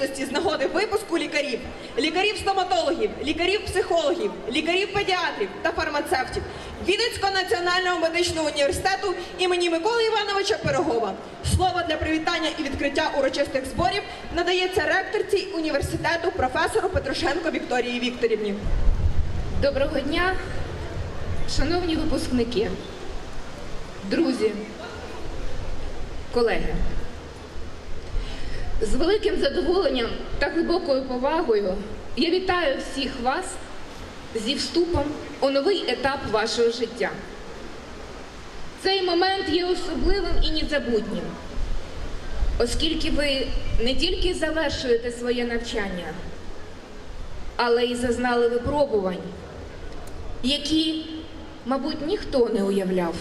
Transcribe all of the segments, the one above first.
Урочистості з нагоди випуску лікарів, лікарів-стоматологів, лікарів-психологів, лікарів-педіатрів та фармацевтів Вінницького національного медичного університету імені Миколи Івановича Пирогова. Слово для привітання і відкриття урочистих зборів надається ректорці університету професору Петрушенко Вікторії Вікторівні. Доброго дня, шановні випускники, друзі, колеги. З великим задоволенням та глибокою повагою я вітаю всіх вас зі вступом у новий етап вашого життя. Цей момент є особливим і незабутнім, оскільки ви не тільки завершуєте своє навчання, але й зазнали випробувань, які, мабуть, ніхто не уявляв.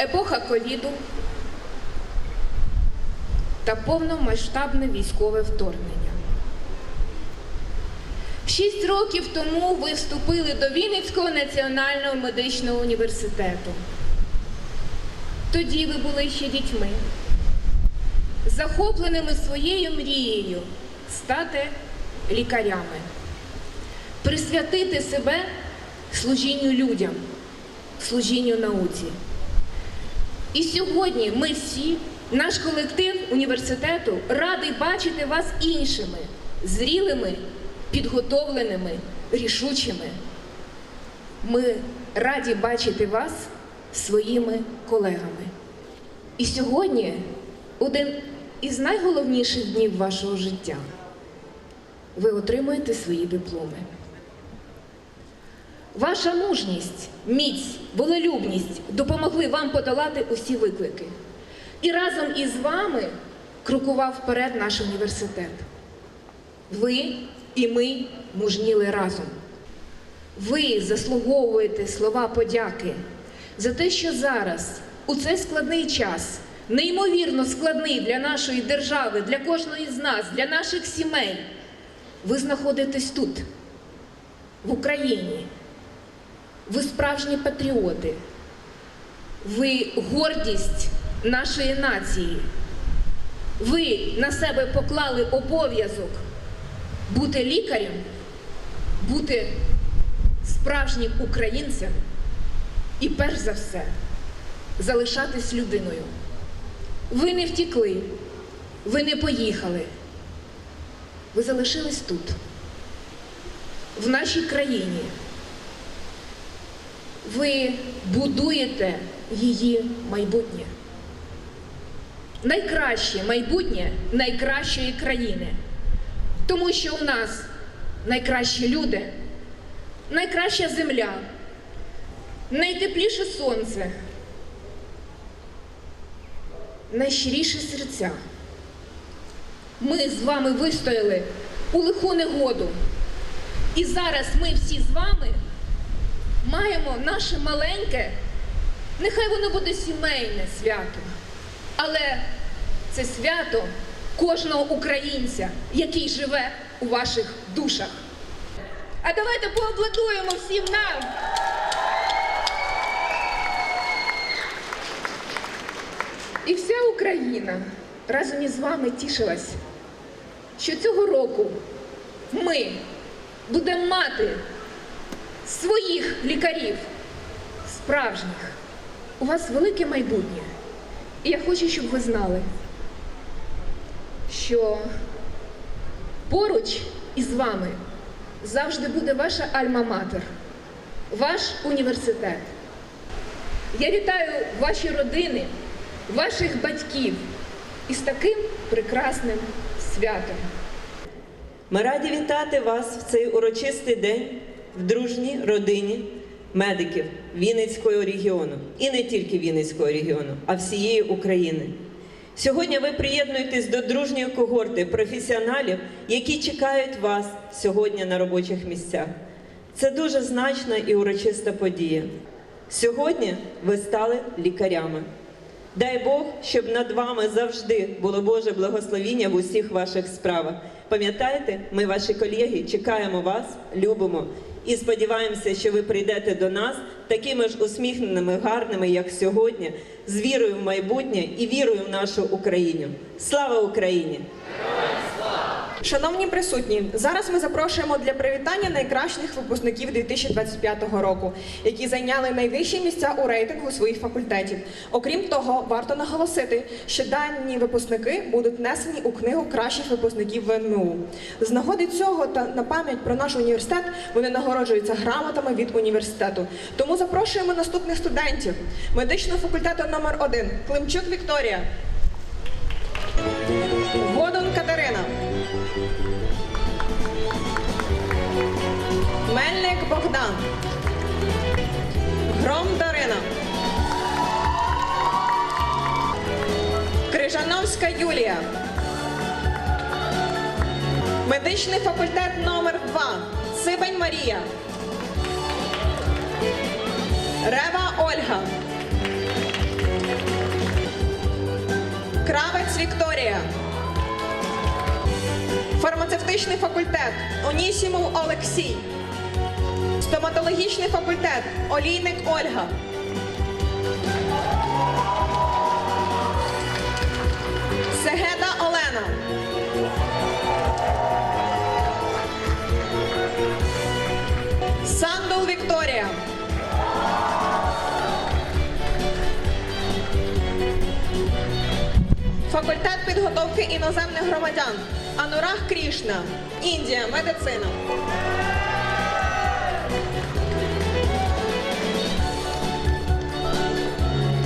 Епоха ковіду та повномасштабне військове вторгнення. Шість років тому ви вступили до Вінницького національного медичного університету. Тоді ви були ще дітьми, захопленими своєю мрією стати лікарями, присвятити себе служінню людям, служінню науці. І сьогодні ми всі, наш колектив університету, радий бачити вас іншими, зрілими, підготовленими, рішучими. Ми раді бачити вас своїми колегами. І сьогодні один із найголовніших днів вашого життя. Ви отримуєте свої дипломи. Ваша мужність, міць, волелюбність допомогли вам подолати усі виклики. І разом із вами крокував вперед наш університет. Ви і ми мужніли разом. Ви заслуговуєте слова подяки за те, що зараз, у цей складний час, неймовірно складний для нашої держави, для кожної з нас, для наших сімей, ви знаходитесь тут, в Україні. Ви справжні патріоти. Ви гордість нашої нації. Ви на себе поклали обов'язок бути лікарем, бути справжнім українцем і, перш за все, залишатись людиною. Ви не втікли, ви не поїхали. Ви залишились тут, в нашій країні. Ви будуєте її майбутнє. Найкраще майбутнє найкращої країни. Тому що у нас найкращі люди, найкраща земля, найтепліше сонце, найщиріші серця. Ми з вами вистояли у лиху негоду. І зараз ми всі з вами маємо наше маленьке, нехай воно буде сімейне свято, але це свято кожного українця, який живе у ваших душах. А давайте поаплодуємо всім нам. І вся Україна разом із вами тішилась, що цього року ми будемо мати своїх лікарів, справжніх. У вас велике майбутнє. І я хочу, щоб ви знали, що поруч із вами завжди буде ваша альма-матер, ваш університет. Я вітаю ваші родини, ваших батьків із таким прекрасним святом. Ми раді вітати вас в цей урочистий день в дружній родині медиків Вінницького регіону. І не тільки Вінницького регіону, а всієї України. Сьогодні ви приєднуєтесь до дружньої когорти професіоналів, які чекають вас сьогодні на робочих місцях. Це дуже значна і урочиста подія. Сьогодні ви стали лікарями. Дай Бог, щоб над вами завжди було Боже благословіння в усіх ваших справах. Пам'ятаєте, ми, ваші колеги, чекаємо вас, любимо і сподіваємося, що ви прийдете до нас такими ж усміхненими, гарними, як сьогодні, з вірою в майбутнє і вірою в нашу Україну. Слава Україні! Шановні присутні, зараз ми запрошуємо для привітання найкращих випускників 2025 року, які зайняли найвищі місця у рейтингу своїх факультетів. Окрім того, варто наголосити, що дані випускники будуть внесені у книгу кращих випускників ВНМУ. З нагоди цього та на пам'ять про наш університет вони нагороджуються грамотами від університету. Тому запрошуємо наступних студентів медичного факультету номер 1 Климчук Вікторія. Мельник Богдан. Гром Дарина. Крижановська Юлія. Медичний факультет номер 2 Сибань Марія. Рева Ольга. Кравець Вікторія. Фармацевтичний факультет Онісімов Олексій. Стоматологічний факультет Олійник Ольга. Сегеда Олена. Сандул Вікторія. Факультет підготовки іноземних громадян. Анурах Крішна. Індія. Медицина.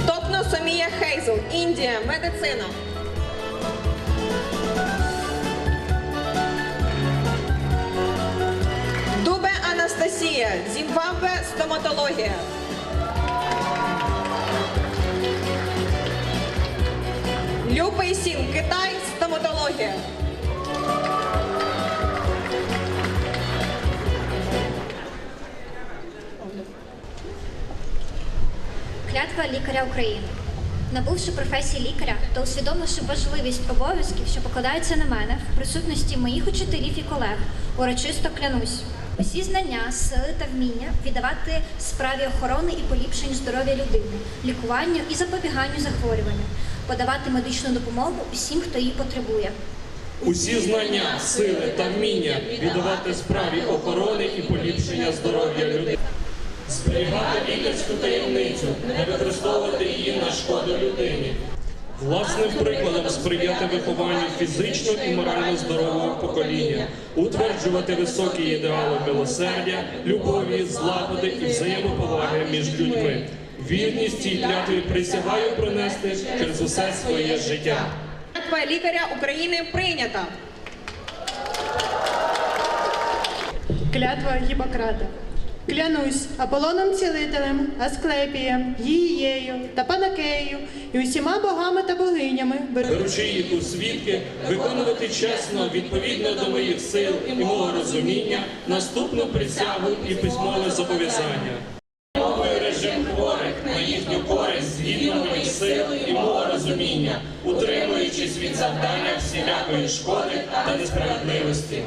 Топно Сомія Хейзел. Індія. Медицина. Дубе Анастасія. Зімбабве. Стоматологія. Люпей Сін. Китай. Стоматологія. Клятва лікаря України. Набувши професії лікаря та усвідомивши важливість обов'язків, що покладаються на мене в присутності моїх учителів і колег, урочисто клянусь. Усі знання, сили та вміння віддавати справі охорони і поліпшення здоров'я людини, лікуванню і запобіганню захворюванням, подавати медичну допомогу усім, хто її потребує. Усі знання, сили та вміння віддавати справі охорони і поліпшення здоров'я людей. Зберігати лікарську таємницю, не використовувати її на шкоду людині. Власним прикладом сприяти вихованню фізично і морально здорового покоління, утверджувати високі ідеали милосердя, любові, злагоди і взаємоповаги між людьми. Вірність цій клятві присягаю пронести через усе своє життя. Клятва лікаря України прийнята. Клятва Гіппократа. Клянусь Аполлоном Цілителем, Асклепієм, Гією та Панакеєю і усіма богами та богинями, беру беручи їх у свідки, виконувати чесно, відповідно до моїх сил і мого розуміння, наступну присягу і письмове зобов'язання. Мовою режим хворих на їхню користь згідно моїх сил і мого розуміння, утримуючись від завдання всілякої шкоди та несправедливості.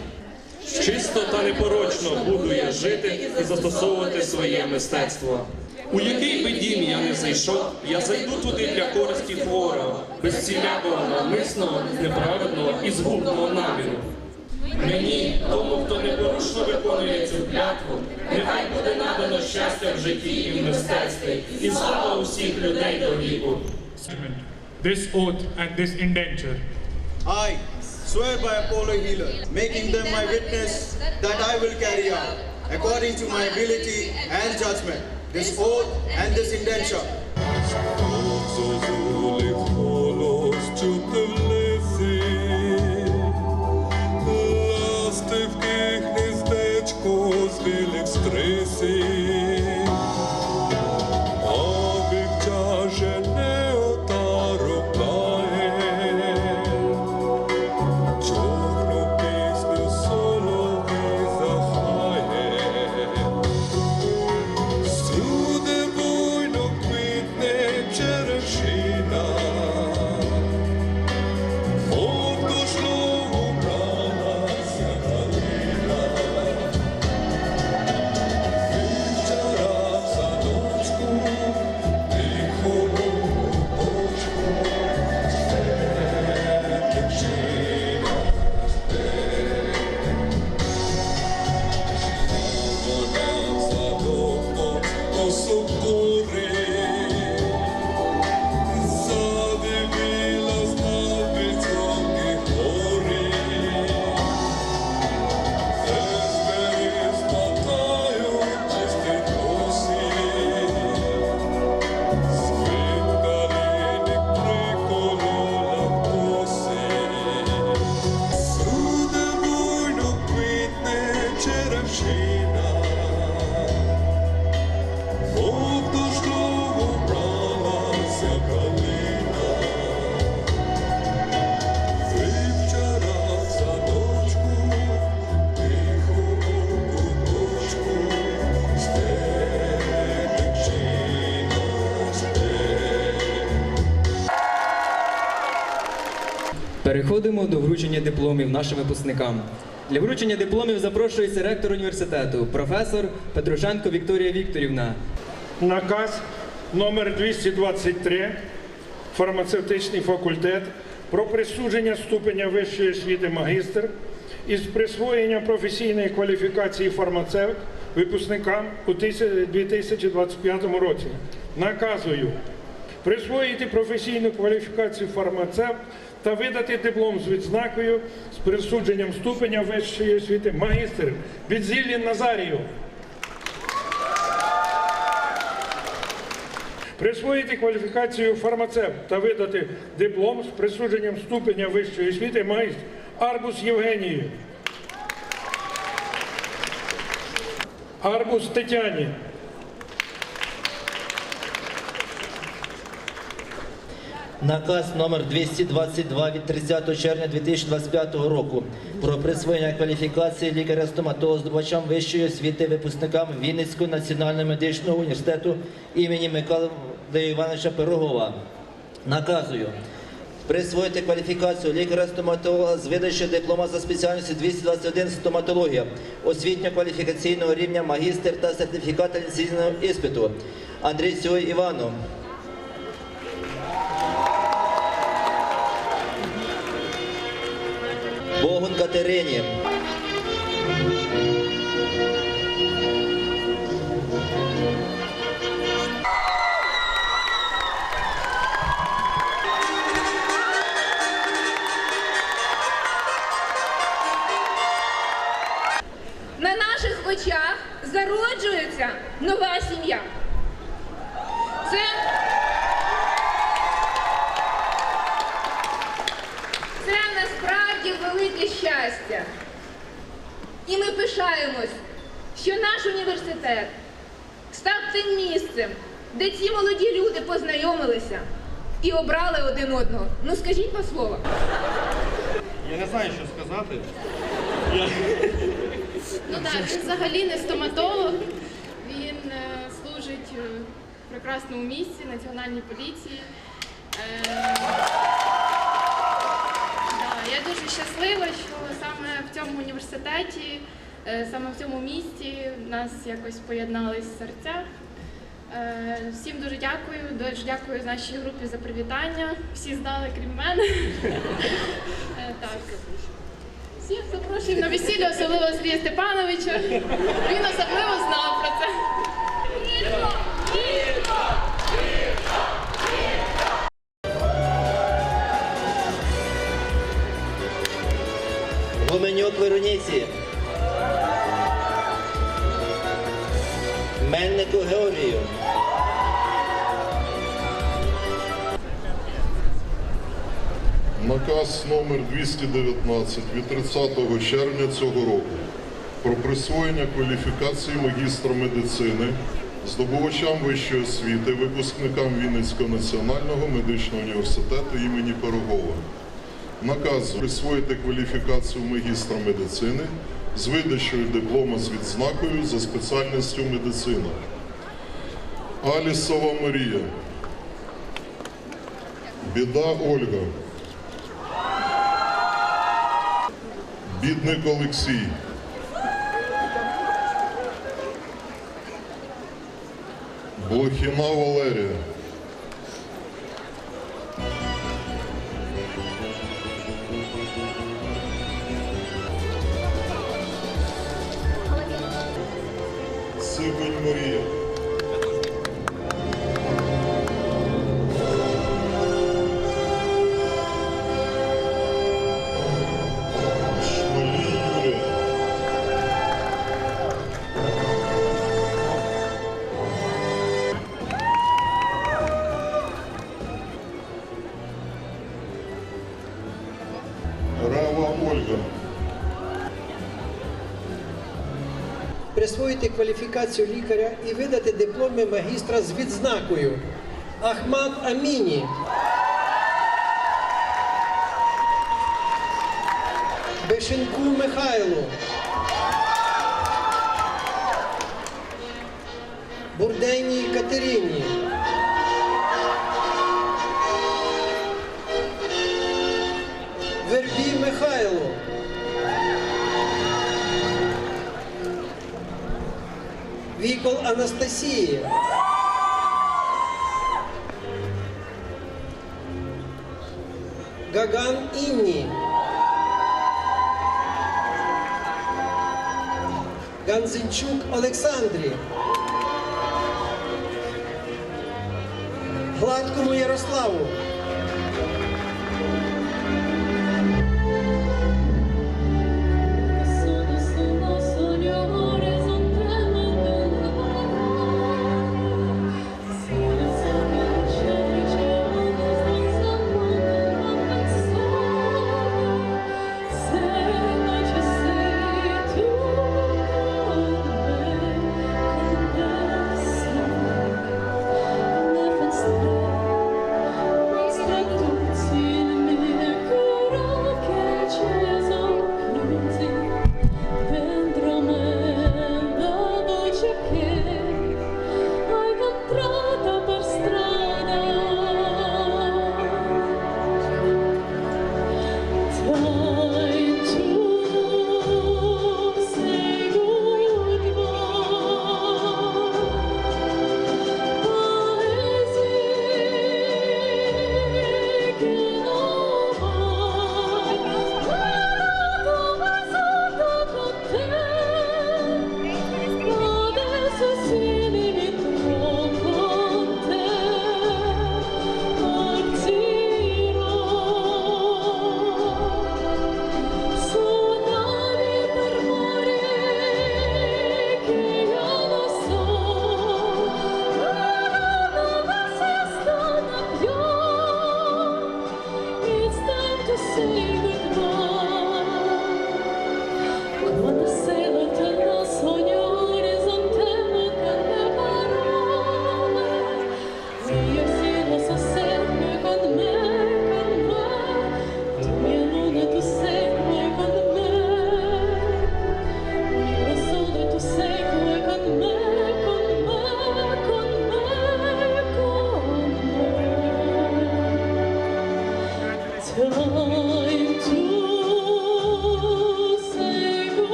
Чисто та непорочно буду я жити і застосовувати своє мистецтво. У який би дім я не зайшов, я зайду туди для користі хворого, без всілякого навмисного, неправедного і згубного наміру. Мені, тому, хто непорушно виконує цю клятву, нехай буде надано щастя в житті і в мистецтві, і слава усіх людей до віку. this oath and this indenture I swear by Apollo Healer, making them my witness that I will carry out, according to my ability and judgment, this oath and this indenture. Зозулі голос чути в лисі, ластивки гніздечко з білих стрисі, Вручення дипломів нашим випускникам. Для вручення дипломів запрошується ректор університету, професор Петрушенко Вікторія Вікторівна. Наказ номер 223 фармацевтичний факультет про присудження ступеня вищої освіти магістр із присвоєнням професійної кваліфікації фармацевт випускникам у 2025 році. Наказую присвоїти професійну кваліфікацію фармацевт та видати диплом з відзнакою з присудженням ступеня вищої освіти магістр Відзіллін Назарію. Присвоїти кваліфікацію фармацевт та видати диплом з присудженням ступеня вищої освіти магістр Арбус Євгенію. Арбус Тетяні. Наказ номер 222 від 30 червня 2025 року про присвоєння кваліфікації лікаря-стоматолога здобувачам вищої освіти випускникам Вінницького національного медичного університету імені Миколи Івановича Пирогова. Наказую присвоїти кваліфікацію лікаря-стоматолога з видачі диплома за спеціальністю 221 стоматологія, освітньо-кваліфікаційного рівня магістр та сертифікат ліцензійного іспиту Андрій Андрійцю Івану. Богун Катерині. На наших очах зароджується нова сім'я. Це, велике щастя. І ми пишаємось, що наш університет став тим місцем, де ці молоді люди познайомилися і обрали один одного. Ну скажіть по слова. Я не знаю, що сказати. Ну так, він взагалі не стоматолог. Він е, служить е, в прекрасному місці національній поліції. Е, да, я дуже щаслива, що саме в цьому університеті, е, саме в цьому місті нас якось поєднались серця. Е, всім дуже дякую. Дуже дякую нашій групі за привітання. Всі знали, крім мене. Е, так. Всіх запрошуємо на весілля, особливо Сергія Степановича. Він особливо знав про це. Вероніці. Мельнику Георгію. Наказ номер 219 від 30 червня цього року про присвоєння кваліфікації магістра медицини здобувачам вищої освіти, випускникам Вінницького національного медичного університету імені Пирогова. Наказ присвоїти кваліфікацію магістра медицини з видачею диплома з відзнакою за спеціальністю медицина. Алісова Марія. Біда Ольга. Бідник Олексій. Блохіна Валерія. Сибень Марія. Присвоїти кваліфікацію лікаря і видати дипломи магістра з відзнакою. Ахмад Аміні. Бешенку Михайлу. Бурденній Катерині. Вікол Анастасії. Гаган Інні. Ганзенчук Олександрі. Гладкому Ярославу.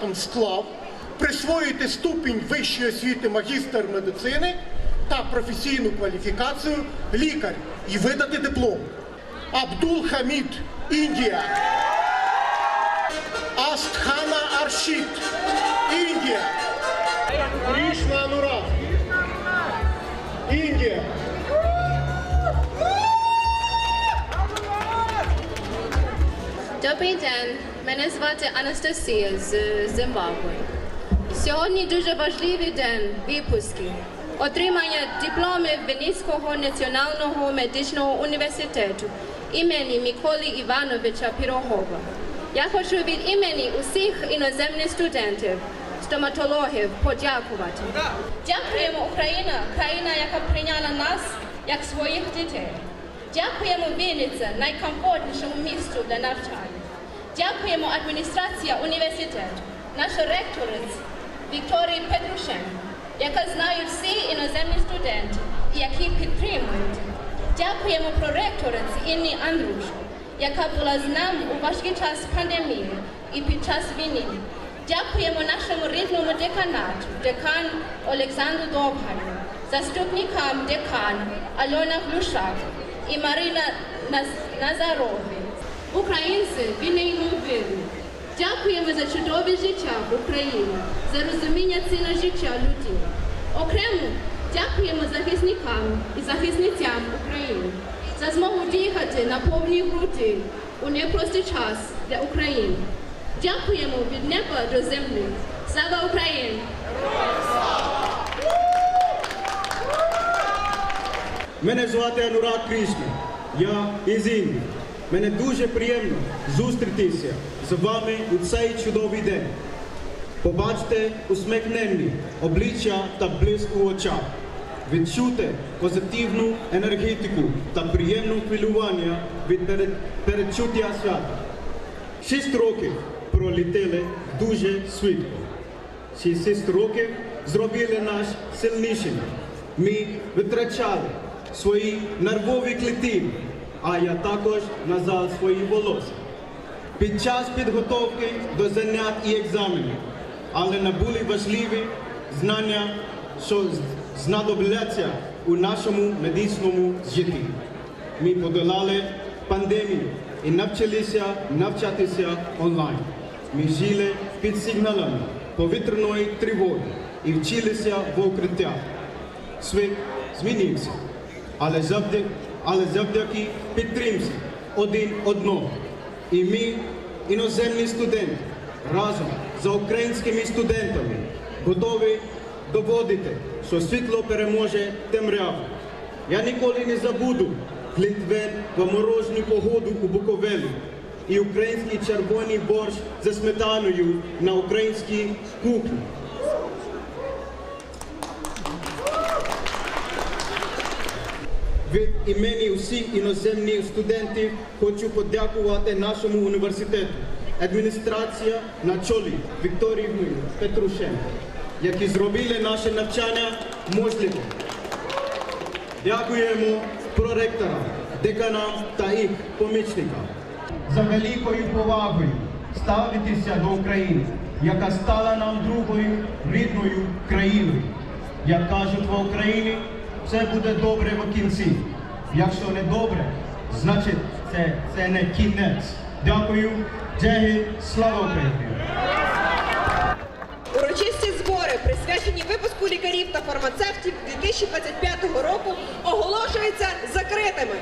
Результатом склав присвоїти ступінь вищої освіти магістр медицини та професійну кваліфікацію лікар і видати диплом. Абдул Хамід, Індія. Астхана Аршід, Індія. Крішна Анурат, Індія. Добрий день, мене звати Анастасія з Зимбабве. Сьогодні дуже важливий день випусків. Отримання дипломів Вінницького національного медичного університету імені Миколи Івановича Пірогова. Я хочу від імені усіх іноземних студентів, стоматологів подякувати. Дякуємо Україна, країна, яка прийняла нас як своїх дітей. Дякуємо Вінниця, найкомфортнішому місту для навчання. Дякуємо адміністрація університету, наша ректориць Вікторії Петрушенко, яка знає всі іноземні студенти, які підтримують. Дякуємо проректориці Інні Андрушко, яка була з нами у важкий час пандемії і під час війни. Дякуємо нашому рідному деканату, декан Олександру Довганю, заступникам декана Альона Глушак і Марина Наз- Назарові. Українці, ви неймовірні. Дякуємо за чудове життя в Україні, за розуміння ціни життя людей. Окремо дякуємо захисникам і захисницям України за змогу дихати на повній груди у непростий час для України. Дякуємо від неба до землі. Слава Україні! Мене звати Анурак Кришна. Я із Індії. Мене дуже приємно зустрітися з вами у цей чудовий день. Побачте усміхнені обличчя та блиск у очах. Відчути позитивну енергетику та приємне хвилювання від передчуття свята. Шість років пролетіли дуже швидко. Шість років зробили нас сильнішими. Ми витрачали свої нервові клітини, а я також назад свої волосся. Під час підготовки до занять і екзаменів, але не були важливі знання, що знадобляться у нашому медичному житті. Ми подолали пандемію і навчилися навчатися онлайн. Ми жили під сигналами повітряної тривоги і вчилися в укриттях. Світ змінився, але завдяки, але завдяки підтримці один одного. І ми, іноземні студенти, разом з українськими студентами готові доводити, що світло переможе темряву. Я ніколи не забуду Клітвен в морозну погоду у Буковелі і український червоний борщ зі сметаною на українській кухні. Від імені усіх іноземних студентів хочу подякувати нашому університету, адміністрація на чолі Вікторії Петрушенко, які зробили наше навчання можливим. Дякуємо проректорам, деканам та їх помічникам за великою повагою ставитися до України, яка стала нам другою рідною країною. Як кажуть в Україні, все буде добре в кінці. Якщо не добре, значить це, це не кінець. Дякую. Джегі, слава Україні! Урочисті збори, присвячені випуску лікарів та фармацевтів 2025 року, оголошуються закритими.